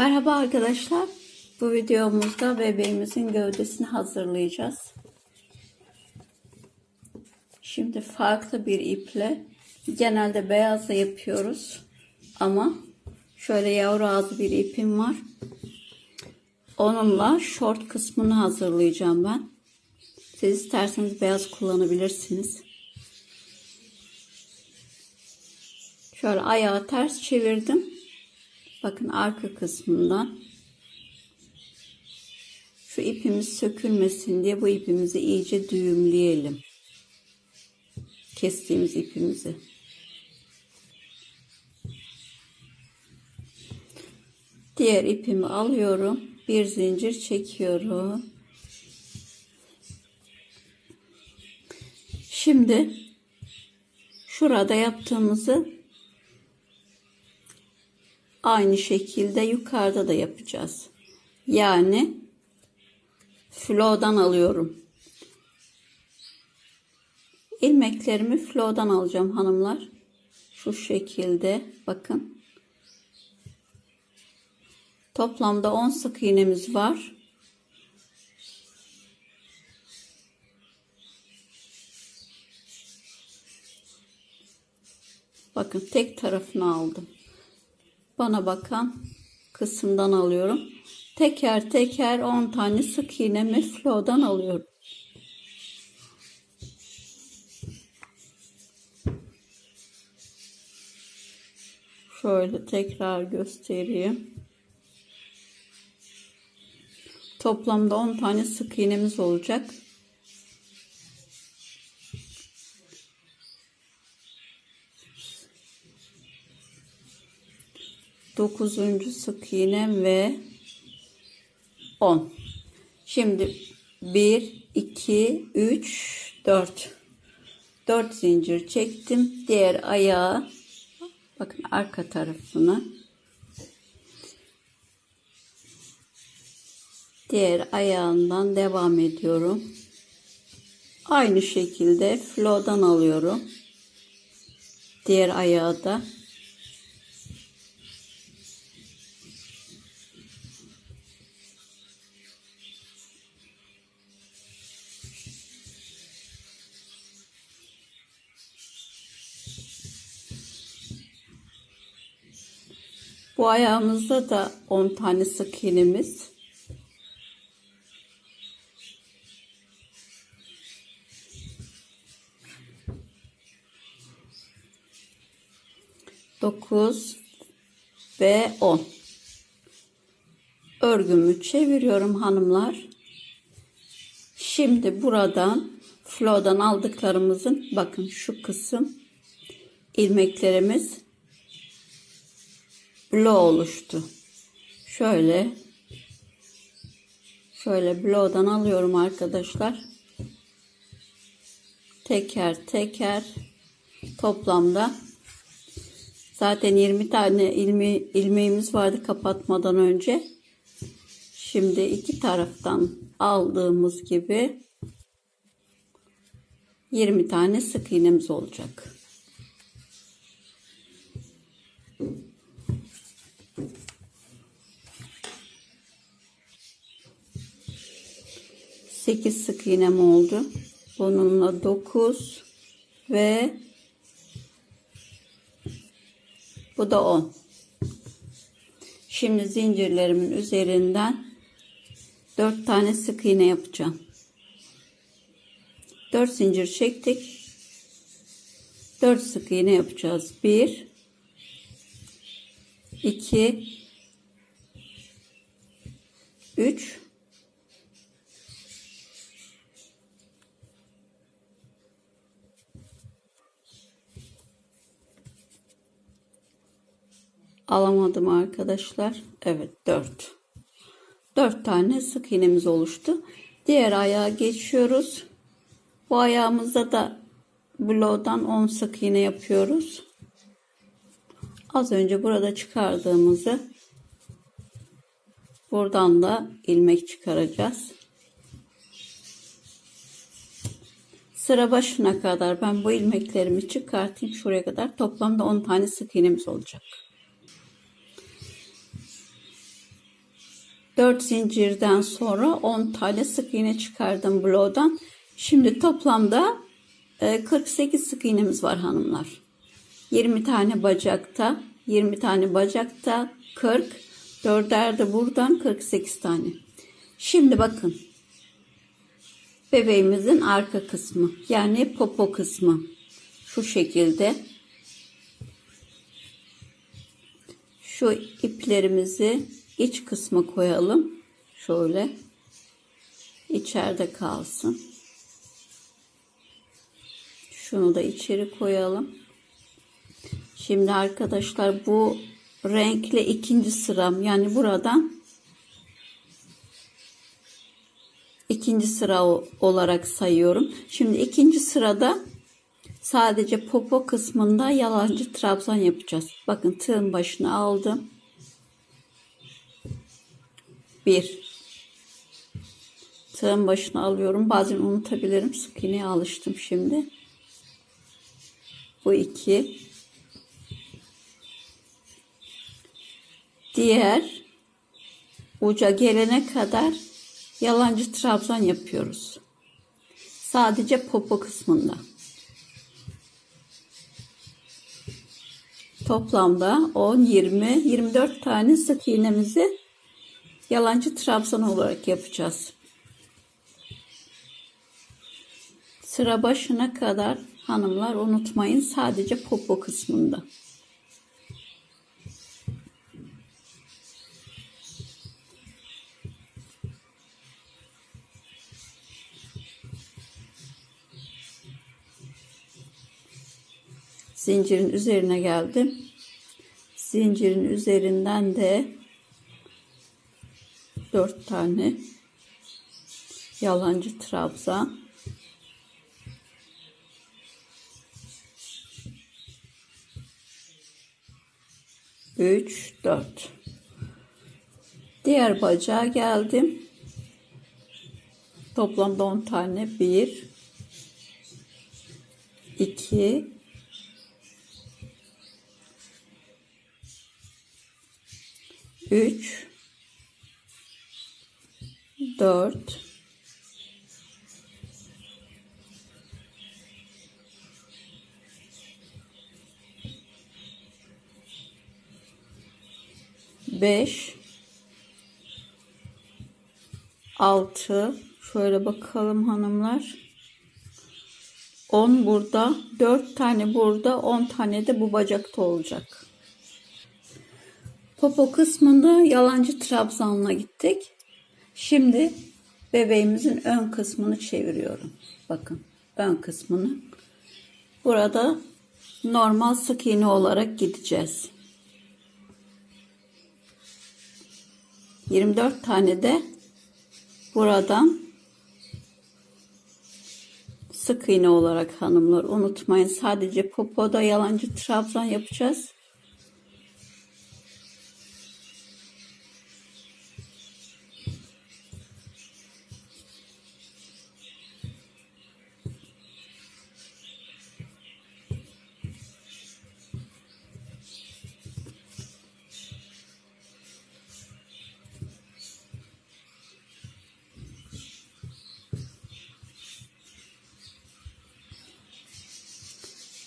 Merhaba arkadaşlar. Bu videomuzda bebeğimizin gövdesini hazırlayacağız. Şimdi farklı bir iple genelde beyazla yapıyoruz. Ama şöyle yavru ağzı bir ipim var. Onunla short kısmını hazırlayacağım ben. Siz isterseniz beyaz kullanabilirsiniz. Şöyle ayağı ters çevirdim. Bakın arka kısmından şu ipimiz sökülmesin diye bu ipimizi iyice düğümleyelim. Kestiğimiz ipimizi. Diğer ipimi alıyorum. Bir zincir çekiyorum. Şimdi şurada yaptığımızı aynı şekilde yukarıda da yapacağız. Yani flow'dan alıyorum. İlmeklerimi flow'dan alacağım hanımlar. Şu şekilde bakın. Toplamda 10 sık iğnemiz var. Bakın tek tarafını aldım bana bakan kısımdan alıyorum. Teker teker 10 tane sık iğnemi flow'dan alıyorum. Şöyle tekrar göstereyim. Toplamda 10 tane sık iğnemiz olacak. Dokuzuncu sık iğnem ve 10. Şimdi 1, 2, 3, 4. 4 zincir çektim. Diğer ayağı bakın arka tarafını diğer ayağından devam ediyorum. Aynı şekilde flow'dan alıyorum. Diğer ayağı da Bu ayağımızda da 10 tane sık iğnemiz. Dokuz ve on. Örgümü çeviriyorum hanımlar. Şimdi buradan flow'dan aldıklarımızın bakın şu kısım ilmeklerimiz bloğ oluştu. Şöyle şöyle bloğdan alıyorum arkadaşlar. Teker teker toplamda zaten 20 tane ilmi, ilmeğimiz vardı kapatmadan önce. Şimdi iki taraftan aldığımız gibi 20 tane sık iğnemiz olacak. 8 sık iğnem oldu. Bununla 9 ve bu da 10. Şimdi zincirlerimin üzerinden 4 tane sık iğne yapacağım. 4 zincir çektik. 4 sık iğne yapacağız. 1 2 3 alamadım arkadaşlar. Evet 4. 4 tane sık iğnemiz oluştu. Diğer ayağa geçiyoruz. Bu ayağımızda da blow'dan 10 sık iğne yapıyoruz. Az önce burada çıkardığımızı buradan da ilmek çıkaracağız. Sıra başına kadar ben bu ilmeklerimi çıkartayım. Şuraya kadar toplamda 10 tane sık iğnemiz olacak. 4 zincirden sonra 10 tane sık iğne çıkardım bloğdan. Şimdi toplamda e, 48 sık iğnemiz var hanımlar. 20 tane bacakta, 20 tane bacakta 40, dörder de buradan 48 tane. Şimdi bakın. Bebeğimizin arka kısmı yani popo kısmı şu şekilde. Şu iplerimizi iç kısma koyalım. Şöyle içeride kalsın. Şunu da içeri koyalım. Şimdi arkadaşlar bu renkle ikinci sıram yani buradan ikinci sıra olarak sayıyorum. Şimdi ikinci sırada sadece popo kısmında yalancı trabzan yapacağız. Bakın tığın başına aldım. Bir. Tığın başına alıyorum. Bazen unutabilirim. Sık iğneye alıştım şimdi. Bu iki. Diğer uca gelene kadar yalancı trabzan yapıyoruz. Sadece popo kısmında. Toplamda 10, 20, 24 tane sık iğnemizi yalancı trabzan olarak yapacağız. Sıra başına kadar hanımlar unutmayın sadece popo kısmında. Zincirin üzerine geldim. Zincirin üzerinden de dört tane. Yalancı trabzan üç dört. Diğer bacağa geldim. Toplamda on tane. Bir iki üç dört. Beş. Altı. Şöyle bakalım hanımlar. 10 burada 4 tane burada 10 tane de bu bacakta olacak. Popo kısmında yalancı trabzanla gittik Şimdi bebeğimizin ön kısmını çeviriyorum. Bakın ön kısmını. Burada normal sık iğne olarak gideceğiz. 24 tane de buradan sık iğne olarak hanımlar unutmayın sadece popoda yalancı trabzan yapacağız.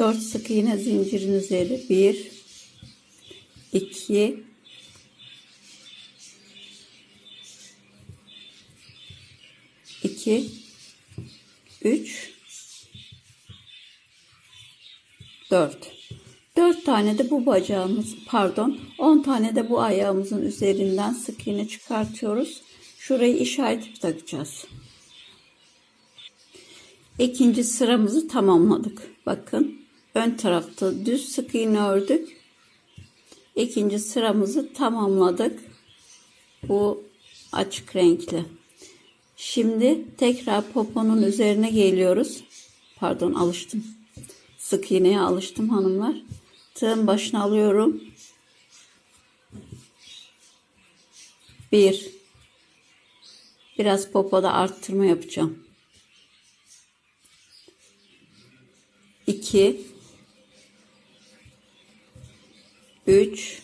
Dört sık iğne zincirin üzeri bir, iki, iki, üç, dört. Dört tane de bu bacağımız pardon on tane de bu ayağımızın üzerinden sık iğne çıkartıyoruz. Şurayı işaret takacağız. İkinci sıramızı tamamladık. Bakın ön tarafta düz sık iğne ördük. İkinci sıramızı tamamladık. Bu açık renkli. Şimdi tekrar poponun üzerine geliyoruz. Pardon alıştım. Sık iğneye alıştım hanımlar. Tığın başına alıyorum. Bir. Biraz popoda arttırma yapacağım. 2 3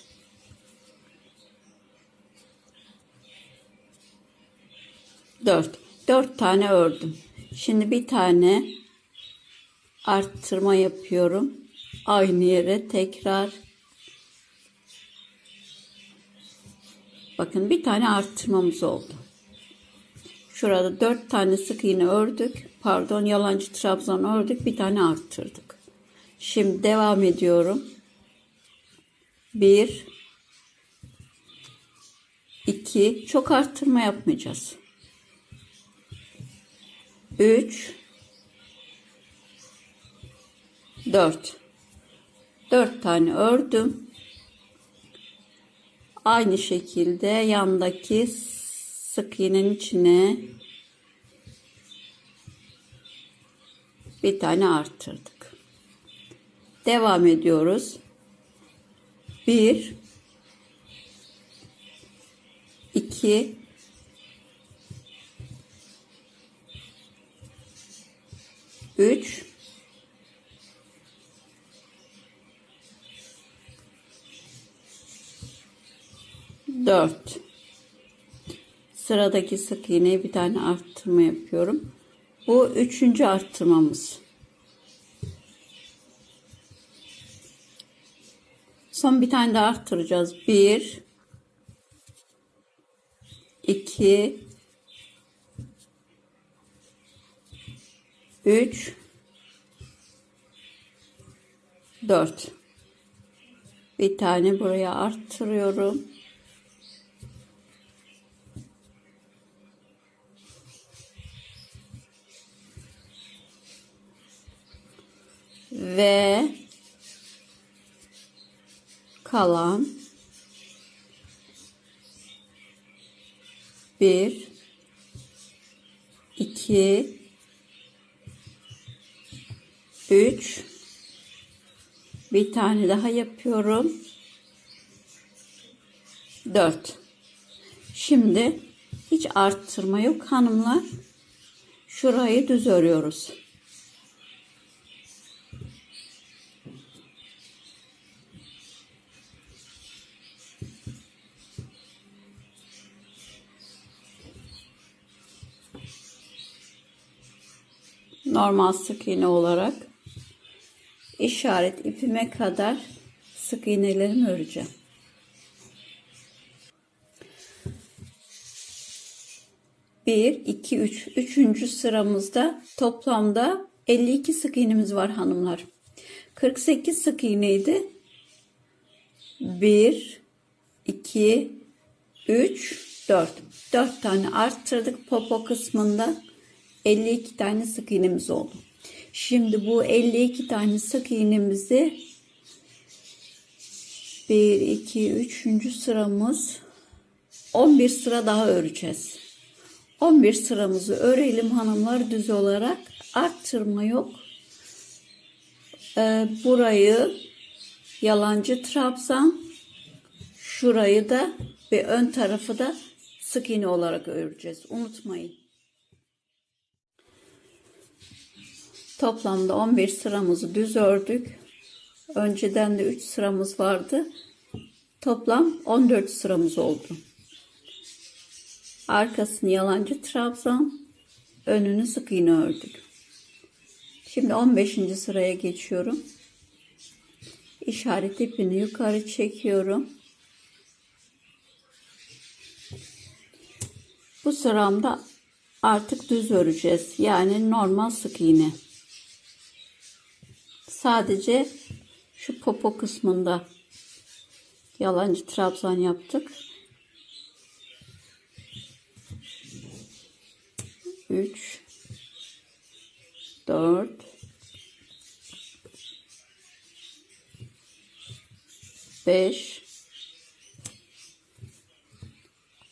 4. 4 tane ördüm. Şimdi bir tane arttırma yapıyorum. Aynı yere tekrar Bakın bir tane arttırmamız oldu. Şurada 4 tane sık iğne ördük. Pardon yalancı trabzan ördük. Bir tane arttırdık. Şimdi devam ediyorum. 1 2 çok arttırma yapmayacağız. 3 4 4 tane ördüm. Aynı şekilde yandaki sık iğnenin içine bir tane arttırdık. Devam ediyoruz. 1 2 3 4 Sıradaki sık iğneye bir tane arttırma yapıyorum. Bu üçüncü arttırmamız. Son bir tane daha arttıracağız. 1 2 3 4 bir tane buraya arttırıyorum. Ve kalan bir iki üç bir tane daha yapıyorum. Dört. Şimdi hiç arttırma yok hanımlar. Şurayı düz örüyoruz. Normal sık iğne olarak işaret ipime kadar sık iğnelerimi öreceğim. Bir, iki, üç. Üçüncü sıramızda toplamda 52 sık iğnemiz var hanımlar. 48 sık iğneydi. 1, 2, 3, 4. 4 tane arttırdık popo kısmında. 52 tane sık iğnemiz oldu. Şimdi bu 52 tane sık iğnemizi 1, 2, 3. sıramız 11 sıra daha öreceğiz. 11 sıramızı örelim hanımlar düz olarak. Arttırma yok. Ee, burayı yalancı trabzan şurayı da ve ön tarafı da sık iğne olarak öreceğiz. Unutmayın. Toplamda 11 sıramızı düz ördük. Önceden de 3 sıramız vardı. Toplam 14 sıramız oldu. Arkasını yalancı trabzan, önünü sık iğne ördük. Şimdi 15. sıraya geçiyorum. İşaret ipini yukarı çekiyorum. Bu sıramda artık düz öreceğiz. Yani normal sık iğne. Sadece şu popo kısmında yalancı trabzan yaptık. 3 4 5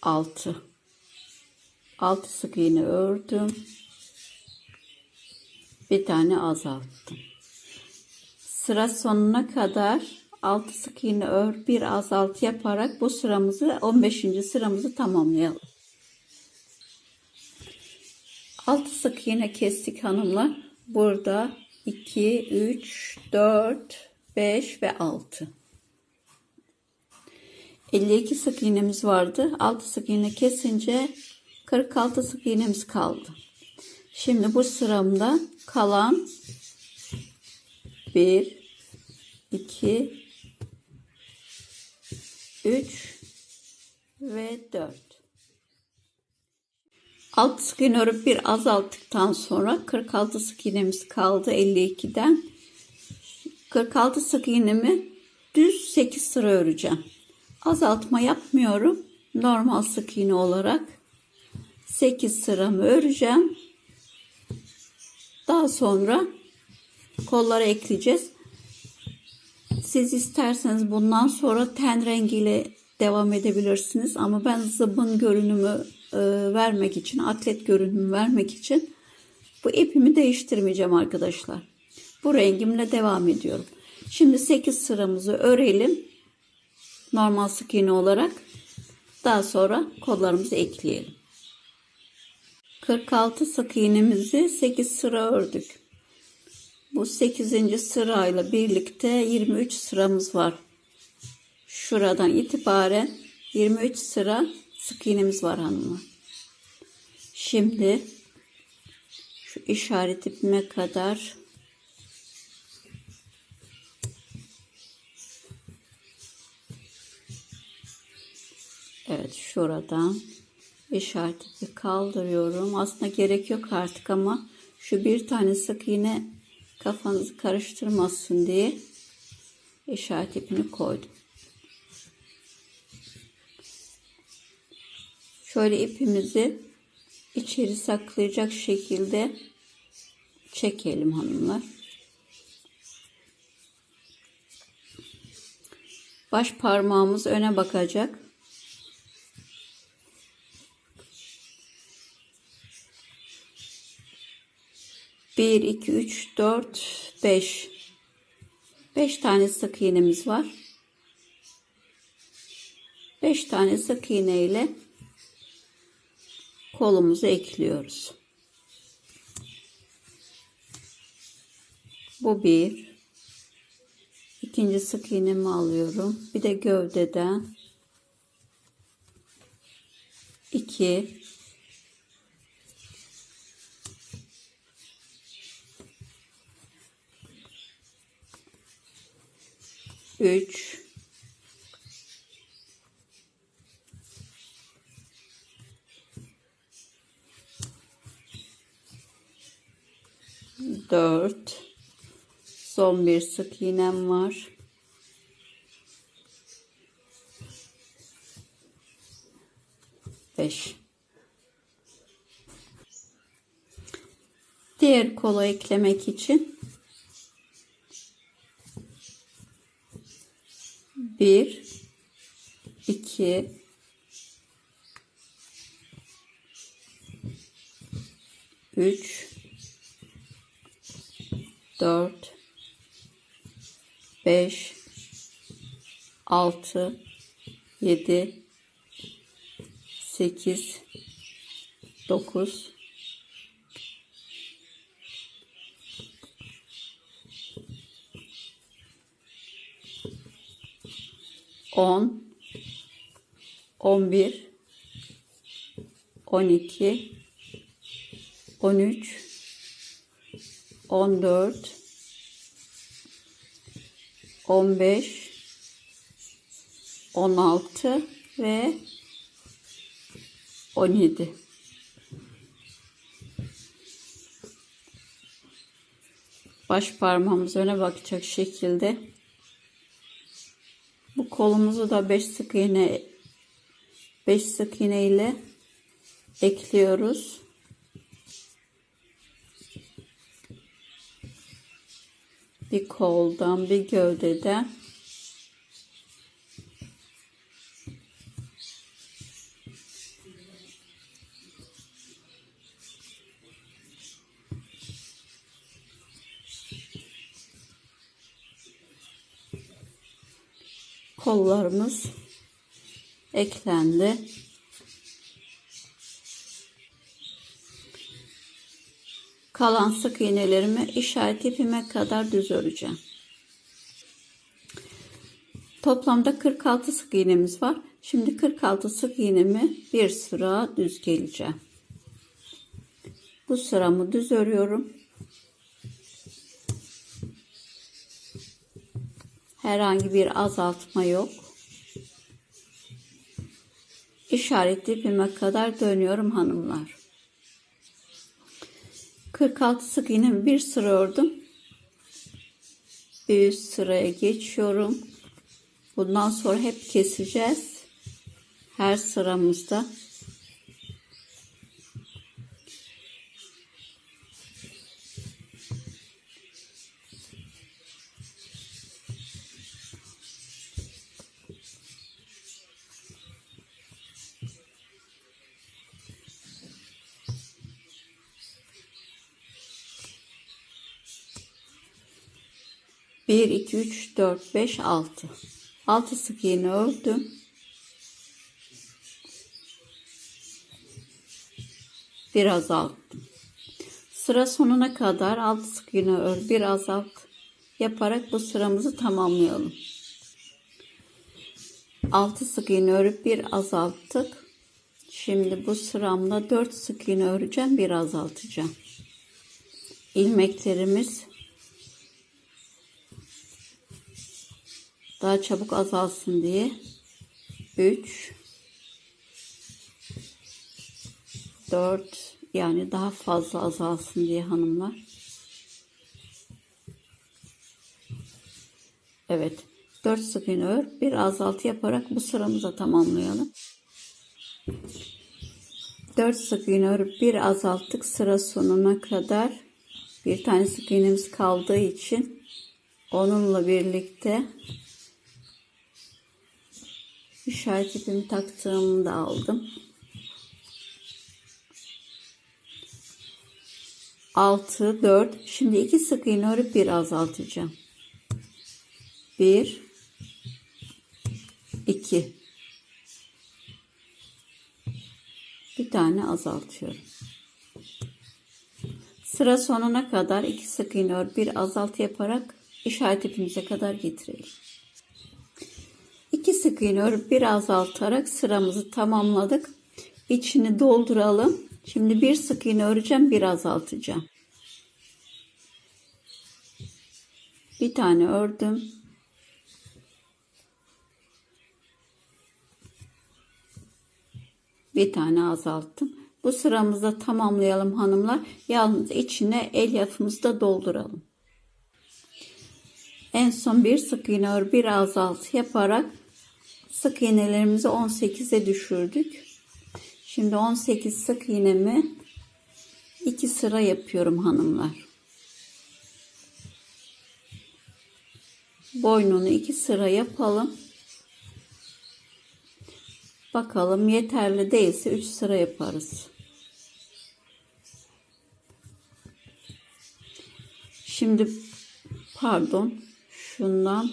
6 6 sık iğne ördüm. Bir tane azalttım. Sıra sonuna kadar 6 sık iğne ör, bir azalt yaparak bu sıramızı 15. sıramızı tamamlayalım. 6 sık iğne kestik hanımlar. Burada 2, 3, 4, 5 ve 6. 52 sık iğnemiz vardı. 6 sık iğne kesince 46 sık iğnemiz kaldı. Şimdi bu sıramda kalan 1 2 3 ve 4 Alt sık iğne örüp bir azalttıktan sonra 46 sık iğnemiz kaldı 52'den. 46 sık iğnemi düz 8 sıra öreceğim. Azaltma yapmıyorum. Normal sık iğne olarak 8 sıramı öreceğim. Daha sonra kollara ekleyeceğiz. Siz isterseniz bundan sonra ten rengiyle devam edebilirsiniz. Ama ben zıbın görünümü e, vermek için, atlet görünümü vermek için bu ipimi değiştirmeyeceğim arkadaşlar. Bu rengimle devam ediyorum. Şimdi 8 sıramızı örelim. Normal sık iğne olarak. Daha sonra kollarımızı ekleyelim. 46 sık iğnemizi 8 sıra ördük. Bu 8. sırayla birlikte 23 sıramız var. Şuradan itibaren 23 sıra sık iğnemiz var hanımlar. Şimdi şu işaret ipime kadar Evet şuradan işaret ipi kaldırıyorum. Aslında gerek yok artık ama şu bir tane sık iğne kafanızı karıştırmasın diye işaret ipini koydum. Şöyle ipimizi içeri saklayacak şekilde çekelim hanımlar. Baş parmağımız öne bakacak. Bir, iki, üç, dört, beş. Beş tane sık iğnemiz var. Beş tane sık iğne ile kolumuzu ekliyoruz. Bu bir. İkinci sık iğnemi alıyorum. Bir de gövdeden. iki. Üç. dört. Son bir sık iğnem var. Beş. Diğer kola eklemek için bir iki üç 4 5 6 7 8 9 10 11 12 13 14 15 16 ve 17 baş parmağımız öne bakacak şekilde bu kolumuzu da 5 sık iğne 5 sık iğne ile ekliyoruz. bir koldan bir gövdeden kollarımız eklendi. Kalan sık iğnelerimi işaret ipime kadar düz öreceğim. Toplamda 46 sık iğnemiz var. Şimdi 46 sık iğnemi bir sıra düz geleceğim. Bu sıramı düz örüyorum. Herhangi bir azaltma yok. İşaret ipime kadar dönüyorum hanımlar. 46 sık iğnemi bir sıra ördüm. Bir üst sıraya geçiyorum. Bundan sonra hep keseceğiz. Her sıramızda. Bir, iki, üç, dört, beş, altı. Altı sık iğne ördüm. Bir azalttım. Sıra sonuna kadar altı sık iğne ör, bir azalt yaparak bu sıramızı tamamlayalım. Altı sık iğne örüp bir azalttık. Şimdi bu sıramda dört sık iğne öreceğim, bir azaltacağım. İlmeklerimiz daha çabuk azalsın diye 3 4 yani daha fazla azalsın diye hanımlar. Evet. 4 sık iğne ör, bir azaltı yaparak bu sıramıza tamamlayalım. 4 sık iğne örüp bir azalttık sıra sonuna kadar. Bir tane sık iğnemiz kaldığı için onunla birlikte işaret ipimi taktığımı da aldım. 6 4 şimdi iki sık iğne örüp bir azaltacağım. 1 2 bir tane azaltıyorum. Sıra sonuna kadar iki sık iğne ör, bir azaltı yaparak işaret ipimize kadar getirelim. İki sık iğne örüp bir azaltarak sıramızı tamamladık. İçini dolduralım. Şimdi bir sık iğne öreceğim, bir azaltacağım. Bir tane ördüm. Bir tane azalttım. Bu sıramızda tamamlayalım hanımlar. Yalnız içine elyafımızı da dolduralım. En son bir sık iğne ör, bir azaltı yaparak sık iğnelerimizi 18'e düşürdük. Şimdi 18 sık iğnemi iki sıra yapıyorum hanımlar. Boynunu iki sıra yapalım. Bakalım yeterli değilse 3 sıra yaparız. Şimdi pardon şundan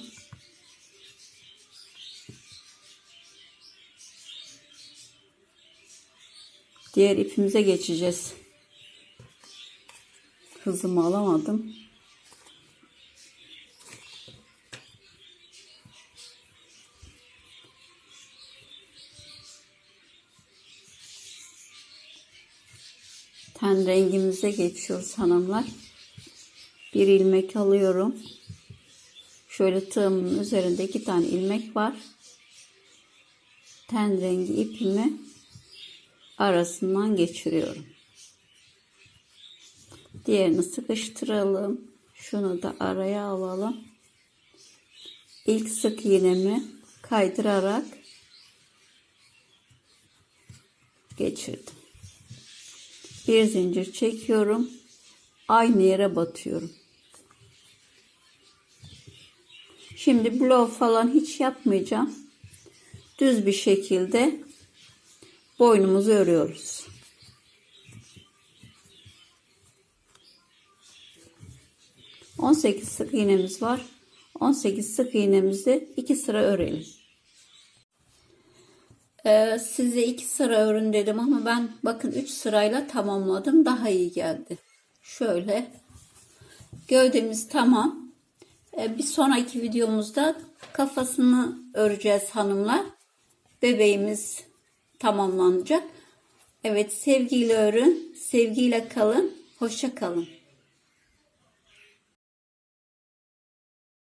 diğer ipimize geçeceğiz. Hızımı alamadım. Ten rengimize geçiyoruz hanımlar. Bir ilmek alıyorum. Şöyle tığımın üzerinde iki tane ilmek var. Ten rengi ipimi arasından geçiriyorum. Diğerini sıkıştıralım. Şunu da araya alalım. İlk sık iğnemi kaydırarak geçirdim. Bir zincir çekiyorum. Aynı yere batıyorum. Şimdi blow falan hiç yapmayacağım. Düz bir şekilde boynumuzu örüyoruz. On sekiz sık iğnemiz var. 18 sık iğnemizi iki sıra örelim. Ee, size iki sıra örün dedim ama ben bakın üç sırayla tamamladım. Daha iyi geldi. Şöyle gövdemiz tamam. Ee, bir sonraki videomuzda kafasını öreceğiz hanımlar. bebeğimiz tamamlanacak. Evet sevgiyle örün, sevgiyle kalın, hoşça kalın.